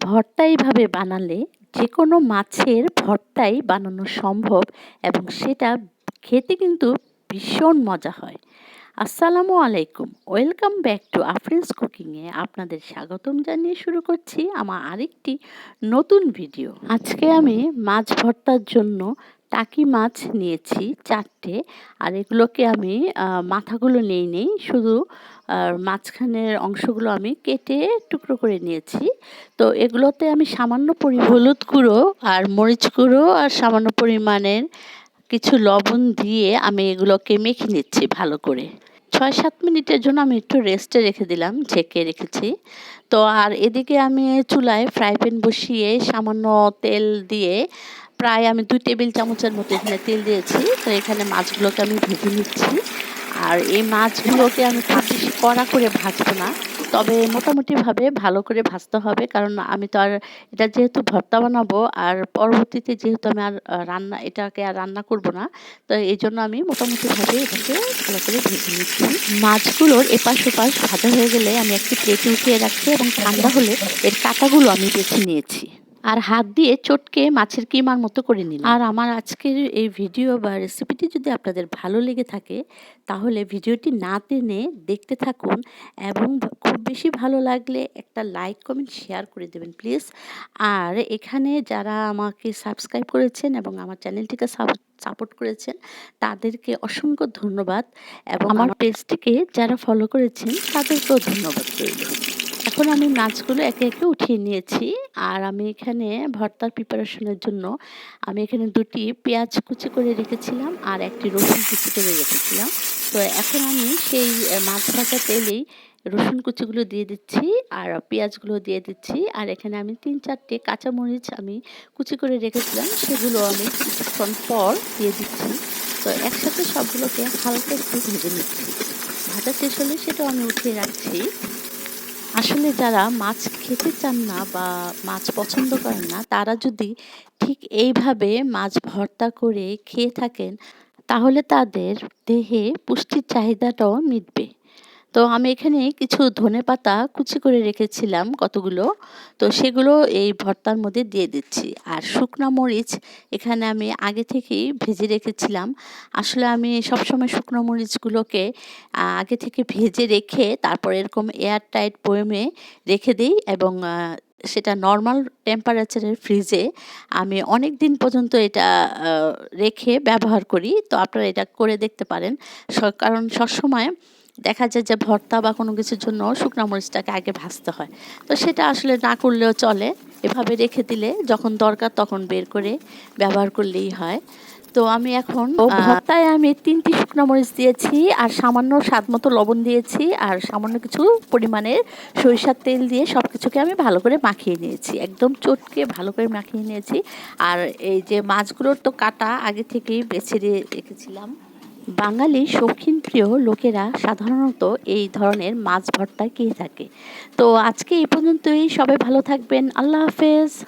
ভর্তা এইভাবে বানালে যে কোনো মাছের ভর্তাই বানানো সম্ভব এবং সেটা খেতে কিন্তু ভীষণ মজা হয়। আসসালামু আলাইকুম। ওয়েলকাম ব্যাক টু আফ্রেন্স কুকিংয়ে আপনাদের স্বাগতম জানিয়ে শুরু করছি আমার আরেকটি নতুন ভিডিও। আজকে আমি মাছ ভর্তার জন্য টাকি মাছ নিয়েছি চারটে, আর এগুলোকে আমি মাথাগুলো নেই নেই, শুধু মাঝখানের অংশগুলো আমি কেটে টুকরো করে নিয়েছি। তো এগুলোতে আমি সামান্য পরি, হলুদ গুঁড়ো আর মরিচ গুঁড়ো আর সামান্য পরিমাণের কিছু লবণ দিয়ে আমি এগুলোকে মেখে নিচ্ছি ভালো করে। ছয় সাত মিনিটের জন্য আমি একটু রেস্টে রেখে দিলাম ঝেঁকে রেখেছি। তো আর এদিকে আমি চুলায় ফ্রাই প্যান বসিয়ে সামান্য তেল দিয়ে প্রায় আমি দুই টেবিল চামচের মতো এখানে তেল দিয়েছি। তো এখানে মাছগুলোকে আমি ভেজে নিচ্ছি। আর এই মাছগুলোকে আমি খুব বেশি কড়া করে ভাজবো না। তবে মোটামুটিভাবে ভালো করে ভাজতে হবে। কারণ আমি তো আর এটা যেহেতু ভর্তা বানাবো, আর পরবর্তীতে যেহেতু আমি আর রান্না, এটাকে আর রান্না করব না, তো এই জন্য আমি মোটামুটিভাবে এটাকে ভালো করে ভেজে নিচ্ছি। মাছগুলোর এপাশ ওপাশ ভাজা হয়ে গেলে আমি একটি প্লেটে উঠিয়ে রাখছি এবং ঠান্ডা হলে এর কাঁটাগুলো আমি বেছে নিয়েছি। আর হাত দিয়ে চটকে মাছের কিমার মতো করে নিলাম। আর আমার আজকের এই ভিডিও বা রেসিপিটি যদি আপনাদের ভালো লেগে থাকে তাহলে ভিডিওটি না টেনে দেখতে থাকুন এবং খুব বেশি ভালো লাগলে একটা লাইক কমেন্ট শেয়ার করে দেবেন প্লিজ আর এখানে যারা আমাকে সাবস্ক্রাইব করেছেন এবং আমার চ্যানেলটিকে সাপোর্ট করেছেন তাদেরকে অসংখ্য ধন্যবাদ। এবং আমার পেজটিকে যারা ফলো করেছেন তাদেরকেও ধন্যবাদ রইল। এখন আমি মাছগুলো একে একে উঠিয়ে নিয়েছি। আর আমি এখানে ভর্তার প্রিপারেশনের জন্য আমি এখানে দুটি পেঁয়াজ কুচি করে রেখেছিলাম আর একটি রসুন কুচি করে রেখেছিলাম। তো এখন আমি সেই মাছ ভাজা তেলেই রসুন কুচিগুলো দিয়ে দিচ্ছি আর পেঁয়াজগুলো দিয়ে দিচ্ছি। আর এখানে আমি তিন চারটে কাঁচামরিচ আমি কুচি করে রেখেছিলাম, সেগুলো আমি কিছুক্ষণ পর দিয়ে দিচ্ছি। তো একসাথে সবগুলোকে হালকা একটু ভেজে নিচ্ছি। ভাজা শেষ হলে সেটাও আমি উঠিয়ে রাখছি। আসলে যারা মাছ খেতে চান না বা মাছ পছন্দ করেন না, তারা যদি ঠিক এইভাবে মাছ ভর্তা করে খেয়ে থাকেন, তাহলে তাদের দেহে পুষ্টির চাহিদাটাও মিটবে। তো আমি এখানে কিছু ধনে পাতা কুচি করে রেখেছিলাম কতগুলো। তো সেগুলো এই ভর্তার মধ্যে দিয়ে দিচ্ছি। আর শুকনা মরিচ এখানে আমি আগে থেকেই ভেজে রেখেছিলাম। আসলে আমি সবসময় শুকনো মরিচগুলোকে আগে থেকে ভেজে রেখে তারপর এরকম এয়ার টাইট বয়মে রেখে দিই এবং সেটা নর্মাল টেম্পারেচারের ফ্রিজে আমি অনেক দিন পর্যন্ত এটা রেখে ব্যবহার করি। তো আপনারা এটা করে দেখতে পারেন। কারণ সবসময় দেখা যায় যে ভর্তা বা কোনো কিছুর জন্য শুকনা মরিচটাকে আগে ভাজতে হয়। তো সেটা আসলে না করলেও চলে। এভাবে রেখে দিলে যখন দরকার তখন বের করে ব্যবহার করলেই হয়। তো আমি এখন ভর্তায় আমি তিনটি শুকনো মরিচ দিয়েছি আর সামান্য স্বাদ মতো লবণ দিয়েছি আর সামান্য কিছু পরিমাণের সরিষার তেল দিয়ে সব কিছুকে আমি ভালো করে মাখিয়ে নিয়েছি। একদম চটকে ভালো করে মাখিয়ে নিয়েছি। আর এই যে মাছগুলোর তো কাটা আগে থেকেই বেছে রেখেছিলাম। বাঙালি শৌখিন প্রিয় লোকেরা সাধারণত এই ধরনের মাছ ভর্তা খেয়ে থাকে। তো আজকে এই পর্যন্তই। সবাই ভালো থাকবেন। আল্লাহ হাফেজ।